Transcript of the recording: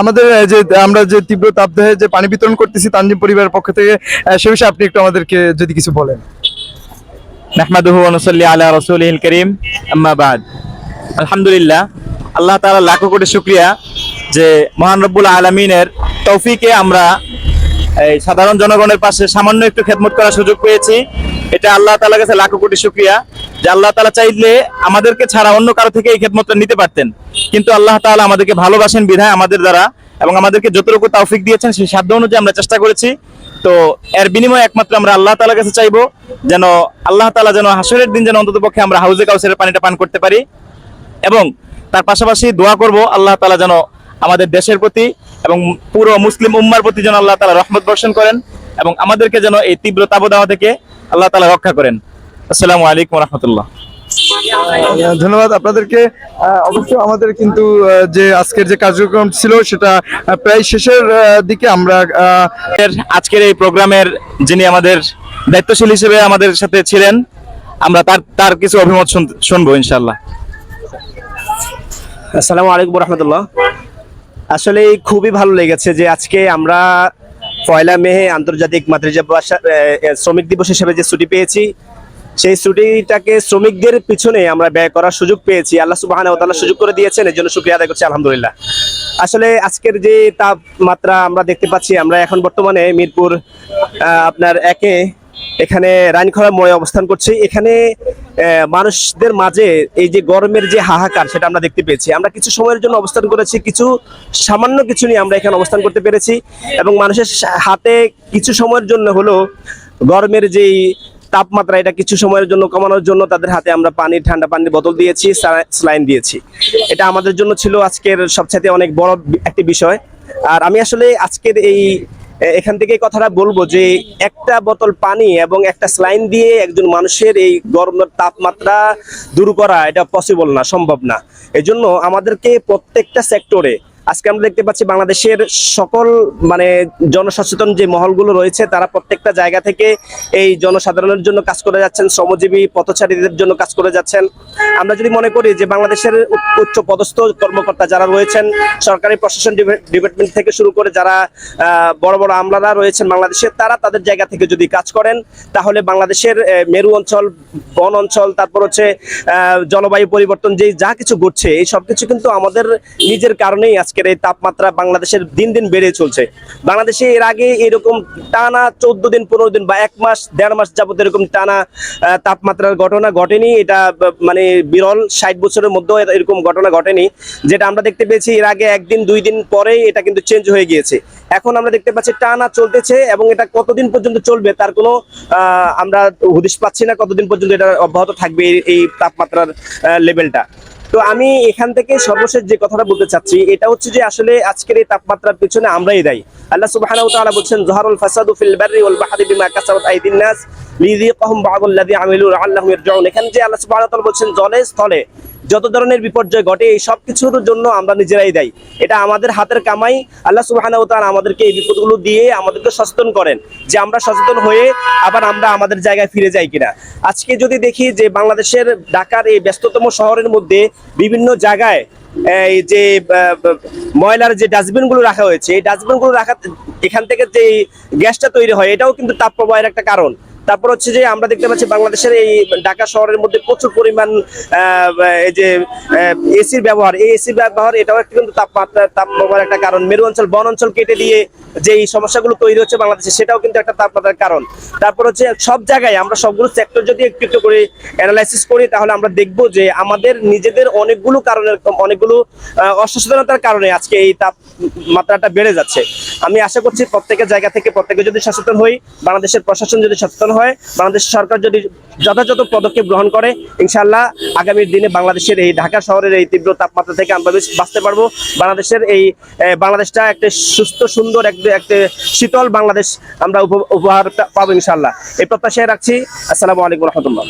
আমাদের যে, আমরা যে তীব্র তাপদেহে যে পানি বিতরণ করতেছি তানজিম পরিবারের পক্ষ থেকে সে বিষয়ে আপনি একটু আমাদেরকে যদি কিছু বলেন। নাহমাদুহু ওয়া নুসাল্লি আলা রাসূলিহিল কারীম, আম্মা বাদ। আলহামদুলিল্লাহ, আল্লাহ তাআলা লাখো কোটি শুক্রিয়া যে মহান রব্বুল আলামিনের তৌফিকে আমরা এই সাধারণ জনগণের পাশে সামান্য একটু খেদমত করার সুযোগ পেয়েছি। এটা আল্লাহ তাআলার কাছে লাখো কোটি শুকরিয়া যে আল্লাহ তালা চাইলে আমাদেরকে ছাড়া অন্য কারও থেকে এই খেদমতটা নিতে পারতেন। কিন্তু আল্লাহ তাআলা আমাদেরকে ভালোবাসেন বিধায় আমাদের দ্বারা এবং আমাদেরকে যতটুকু তৌফিক দিয়েছেন সেই সাধ্য অনুযায়ী আমরা চেষ্টা করেছি। তো এর বিনিময়ে একমাত্র আমরা আল্লাহ তাআলার কাছে চাইব যেন আল্লাহ তালা যেন হাসরের দিন যেন অন্তত পক্ষে আমরা হাউজে কাউসের পানিটা পান করতে পারি। এবং তার পাশাপাশি দোয়া করব আল্লাহ তালা যেন আমাদের দেশের প্রতি এবং পুরো মুসলিম উম্মার প্রতি যেন আল্লাহ তালা রহমত বর্ষণ করেন এবং আমাদেরকে যেন এই তীব্র তাবদাহ থেকে আল্লাহ তালা রক্ষা করেন। আসসালামু আলাইকুম রহমতুল্লাহ। ধন্যবাদ আপনাদেরকে। অবশ্য আমাদের কিন্তু যে আজকের যে কার্যক্রম ছিল সেটা প্রায় শেষের দিকে আমরা আহ, আজকের এই প্রোগ্রামের যিনি আমাদের দায়িত্বশীল হিসেবে আমাদের সাথে ছিলেন আমরা তার তার কিছু অভিমত শুনব ইনশাল্লাহ আসসালামু আলাইকুম রহমতুল্লাহ। আসলে খুবই ভালো লেগেছে যে আজকে আমরা পয়লা মে আন্তর্জাতিক মাতৃভাষা শ্রমিক দিবস হিসেবে যে ছুটি পেয়েছি, সেই ছুটিটাকে শ্রমিকদের পিছনে আমরা ব্যয় করার সুযোগ পেয়েছি। আল্লাহ সুবাহ সুযোগ করে দিয়েছেন এর জন্য শুক্রিয়া আদায় করছি, আলহামদুলিল্লাহ। আসলে আজকের যে তাপমাত্রা আমরা দেখতে পাচ্ছি, আমরা এখন বর্তমানে মিরপুর আপনার একে এখানে রানখরা মোড়ে অবস্থান করছি। এখানে মানুষদের মাঝে এই যে গরমের যে হাহাকার, সেটা আমরা দেখতে পেয়েছি। আমরা কিছু সময়ের জন্য অবস্থান করেছি, কিছু সামান্য কিছু নিয়ে আমরা এখানে অবস্থান করতে পেরেছি এবং মানুষের হাতে কিছু সময়ের জন্য হলো গরমের যেই তাপমাত্রা, এটা কিছু সময়ের জন্য কমানোর জন্য তাদের হাতে আমরা পানি, ঠান্ডা পানির বোতল দিয়েছি স্লাইন দিয়েছি। এটা আমাদের জন্য ছিল আজকের সবচেয়ে অনেক বড় একটি বিষয়। আর আমি আসলে আজকের এই এখান থেকে কথাটা বলব যে একটা বোতল পানি এবং একটা স্লাইন দিয়ে একজন মানুষের এই গরমের তাপমাত্রা দূর করা এটা পসিবল না, সম্ভব না। এজন্য আমাদেরকে প্রত্যেকটা সেক্টরে আজকে আমরা দেখতে পাচ্ছি বাংলাদেশের সকল মানে জনসচেতন যে মহলগুলো রয়েছে, তারা প্রত্যেকটা জায়গা থেকে এই জনসাধারণের জন্য কাজ করে যাচ্ছেন, শ্রমজীবী, পথচারীদের জন্য কাজ করে যাচ্ছেন। আমরা যদি মনে করি যে বাংলাদেশের উচ্চ পদস্থ কর্মকর্তা যারা রয়েছেন, সরকারি প্রশাসন ডিপা- ডিপার্টমেন্ট থেকে শুরু করে যারা বড় বড় আমলারা রয়েছেন বাংলাদেশের তারা তাদের জায়গা থেকে যদি কাজ করেন, তাহলে বাংলাদেশের মেরু অঞ্চল, বন অঞ্চল, তারপর হচ্ছে জলবায়ু পরিবর্তন যে যা কিছু ঘটছে, এই সব কিছু কিন্তু আমাদের নিজের কারণেই আজকের এই তাপমাত্রা বাংলাদেশের দিন দিন বেড়ে চলছে। বাংলাদেশে এর আগে এরকম টানা চোদ্দ দিন, পনেরো দিন বা এক মাস, দেড় মাস যাবত এরকম টানা তাপমাত্রার ঘটনা ঘটেনি। এটা মানে বিরল ষাট বছরের মধ্যেও এরকম ঘটনা ঘটেনি। যেটা আমরা দেখতে পেয়েছি এর আগে একদিন, দুই দিন পরেই এটা কিন্তু চেঞ্জ হয়ে গিয়েছে। এখন আমরা দেখতে পাচ্ছি টানা চলতেছে এবং এটা কতদিন পর্যন্ত চলবে তার কোনো আমরা হুদিশ পাচ্ছি না কতদিন পর্যন্ত এটা অব্যাহত থাকবে এই তাপমাত্রার লেভেলটা তো আমি এখান থেকে সর্বশেষ যে কথাটা বলতে চাচ্ছি, এটা হচ্ছে যে আসলে আজকের এই তাপমাত্রার পিছনে আমরাই দায়ী। আল্লাহ সুবহানাহু বলছেন, জহারুল ফাসাদু ফিল বাররি ওয়াল বাহরি বিমা কাসাবাত আইদিন এখানে যে আল্লাহ বলছেন, জলে স্থলে যত ধরনের বিপর্যয় ঘটে, এই সব কিছুর জন্য আমরা নিজেরাই দায়ী। এটা আমাদের হাতের কামাই। আল্লাহ সুবহানাহু ওয়া আমাদেরকে এই বিপদগুলো দিয়ে আমাদেরকে সচেতন করেন যে আমরা সচেতন হয়ে আবার আমরা আমাদের জায়গায় ফিরে যাই কিনা। আজকে যদি দেখি যে বাংলাদেশের ঢাকার এই ব্যস্ততম শহরের মধ্যে বিভিন্ন জায়গায়, এই যে ময়লার যে ডাস্টবিনগুলো রাখা হয়েছে, এই ডাস্টবিনগুলো রাখা এখান থেকে যে গ্যাসটা তৈরি হয়, এটাও কিন্তু তাপ প্রবাহের একটা কারণ। তারপর হচ্ছে যে আমরা দেখতে পাচ্ছি বাংলাদেশের এই ঢাকা শহরের মধ্যে প্রচুর পরিমাণ এই যে এসির ব্যবহার। এই এসির ব্যবহার, এটাও একটা কিন্তু তাপমাত্রা তাপমাত্রার একটা কারণ। মেরু অঞ্চল, বন অঞ্চল কেটে দিয়ে যে এই সমস্যাগুলো তৈরি হচ্ছে বাংলাদেশে, সেটাও কিন্তু একটা তাপমাত্রার কারণ। তারপর হচ্ছে সব জায়গায় আমরা সবগুলো সেক্টর যদি একটু একটু করে অ্যানালাইসিস করি, তাহলে আমরা দেখব যে আমাদের নিজেদের অনেকগুলো কারণের, অনেকগুলো অসচেতনতার কারণে আজকে এই তাপমাত্রাটা বেড়ে যাচ্ছে। আমি আশা করছি প্রত্যেকের জায়গা থেকে প্রত্যেকে যদি সচেতন হই, বাংলাদেশের প্রশাসন যদি সচেতন হয়, বাংলাদেশ সরকার যদি যথাযথ পদক্ষেপ গ্রহণ করে, ইনশাআল্লাহ আগামী দিনে বাংলাদেশের এই ঢাকা শহরের এই তীব্র তাপমাত্রা থেকে আমরা বেশ বাঁচতে পারব। বাংলাদেশের এই বাংলাদেশটা একটা সুস্থ, সুন্দর একটা শীতল বাংলাদেশ আমরা উপ- উপহার পাবো ইনশাআল্লাহ। এই প্রত্যাশায় রাখছি। আসসালামু আলাইকুম রহমতুল্লাহ।